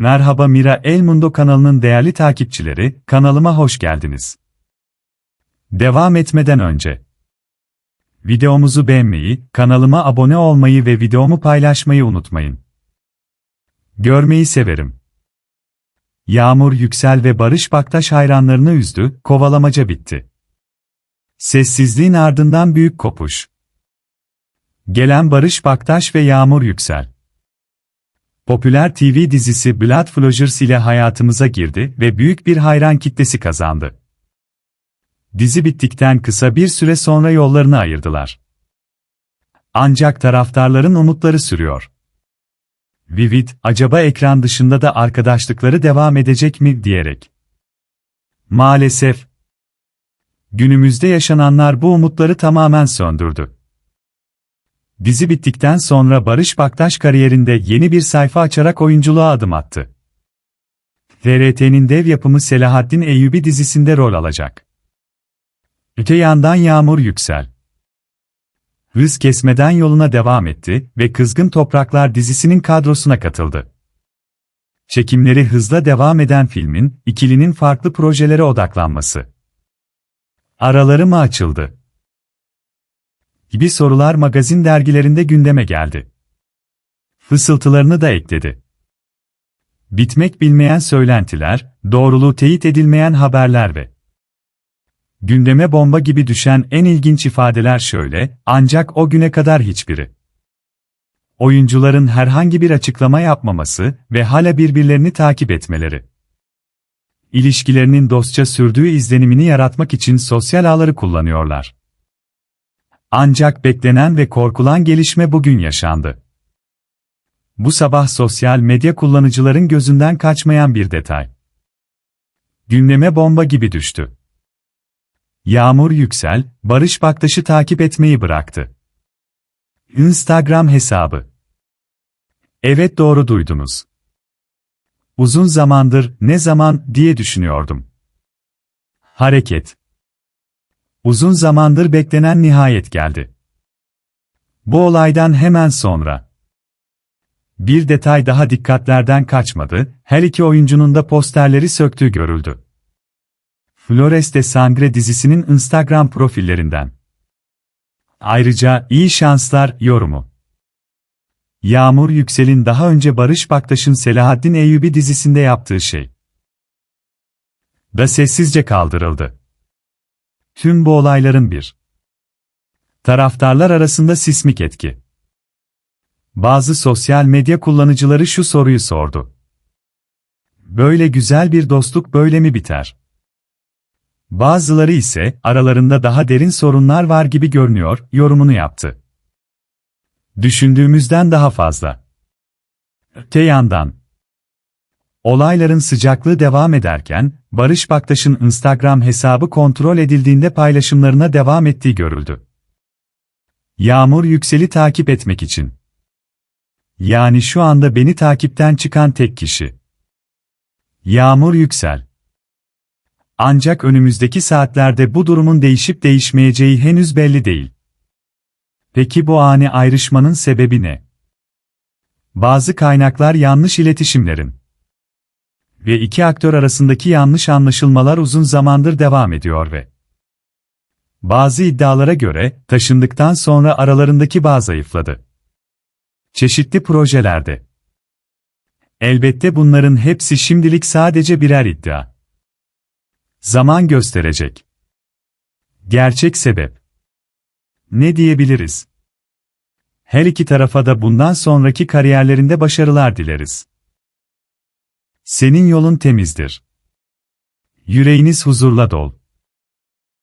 Merhaba Mira El Mundo kanalının değerli takipçileri, kanalıma hoş geldiniz. Devam etmeden önce videomuzu beğenmeyi, kanalıma abone olmayı ve videomu paylaşmayı unutmayın. Görmeyi severim. Yağmur Yüksel ve Barış Baktaş hayranlarını üzdü, kovalamaca bitti. Sessizliğin ardından büyük kopuş. Gelen Barış Baktaş ve Yağmur Yüksel. Popüler TV dizisi Blood Flowers ile hayatımıza girdi ve büyük bir hayran kitlesi kazandı. Dizi bittikten kısa bir süre sonra yollarını ayırdılar. Ancak taraftarların umutları sürüyor. Vivid, acaba ekran dışında da arkadaşlıkları devam edecek mi diyerek. Maalesef, günümüzde yaşananlar bu umutları tamamen söndürdü. Dizi bittikten sonra Barış Baktaş kariyerinde yeni bir sayfa açarak oyunculuğa adım attı. TRT'nin dev yapımı Selahattin Eyyubi dizisinde rol alacak. Öte yandan Yağmur Yüksel. Hız kesmeden yoluna devam etti ve Kızgın Topraklar dizisinin kadrosuna katıldı. Çekimleri hızla devam eden filmin, ikilinin farklı projelere odaklanması. Araları mı açıldı? Gibi sorular magazin dergilerinde gündeme geldi. Fısıltılarını da ekledi. Bitmek bilmeyen söylentiler, doğruluğu teyit edilmeyen haberler ve gündeme bomba gibi düşen en ilginç ifadeler şöyle, ancak o güne kadar hiçbiri. Oyuncuların herhangi bir açıklama yapmaması ve hala birbirlerini takip etmeleri. İlişkilerinin dostça sürdüğü izlenimini yaratmak için sosyal ağları kullanıyorlar. Ancak beklenen ve korkulan gelişme bugün yaşandı. Bu sabah sosyal medya kullanıcıların gözünden kaçmayan bir detay. Gündeme bomba gibi düştü. Yağmur Yüksel, Barış Baktaş'ı takip etmeyi bıraktı. Instagram hesabı. Evet doğru duydunuz. Uzun zamandır, ne zaman, diye düşünüyordum. Hareket. Uzun zamandır beklenen nihayet geldi. Bu olaydan hemen sonra. Bir detay daha dikkatlerden kaçmadı, her iki oyuncunun da posterleri söktüğü görüldü. Flores de Sangre dizisinin Instagram profillerinden. Ayrıca iyi şanslar yorumu. Yağmur Yüksel'in daha önce Barış Baktaş'ın Selahaddin Eyyubi dizisinde yaptığı şey da sessizce kaldırıldı. Tüm bu olayların bir taraftarlar arasında sismik etki. Bazı sosyal medya kullanıcıları şu soruyu sordu. Böyle güzel bir dostluk böyle mi biter? Bazıları ise aralarında daha derin sorunlar var gibi görünüyor yorumunu yaptı. Düşündüğümüzden daha fazla. Öte yandan Olayların sıcaklığı devam ederken, Barış Baktaş'ın Instagram hesabı kontrol edildiğinde paylaşımlarına devam ettiği görüldü. Yağmur Yüksel'i takip etmek için. Yani şu anda beni takipten çıkan tek kişi. Yağmur Yüksel. Ancak önümüzdeki saatlerde bu durumun değişip değişmeyeceği henüz belli değil. Peki bu ani ayrışmanın sebebi ne? Bazı kaynaklar yanlış iletişimlerin ve iki aktör arasındaki yanlış anlaşılmalar uzun zamandır devam ediyor ve bazı iddialara göre taşındıktan sonra aralarındaki bağ zayıfladı. Çeşitli projelerde. Elbette bunların hepsi şimdilik sadece birer iddia. Zaman gösterecek. Gerçek sebep. Ne diyebiliriz? Her iki tarafa da bundan sonraki kariyerlerinde başarılar dileriz. Senin yolun temizdir. Yüreğiniz huzurla dol.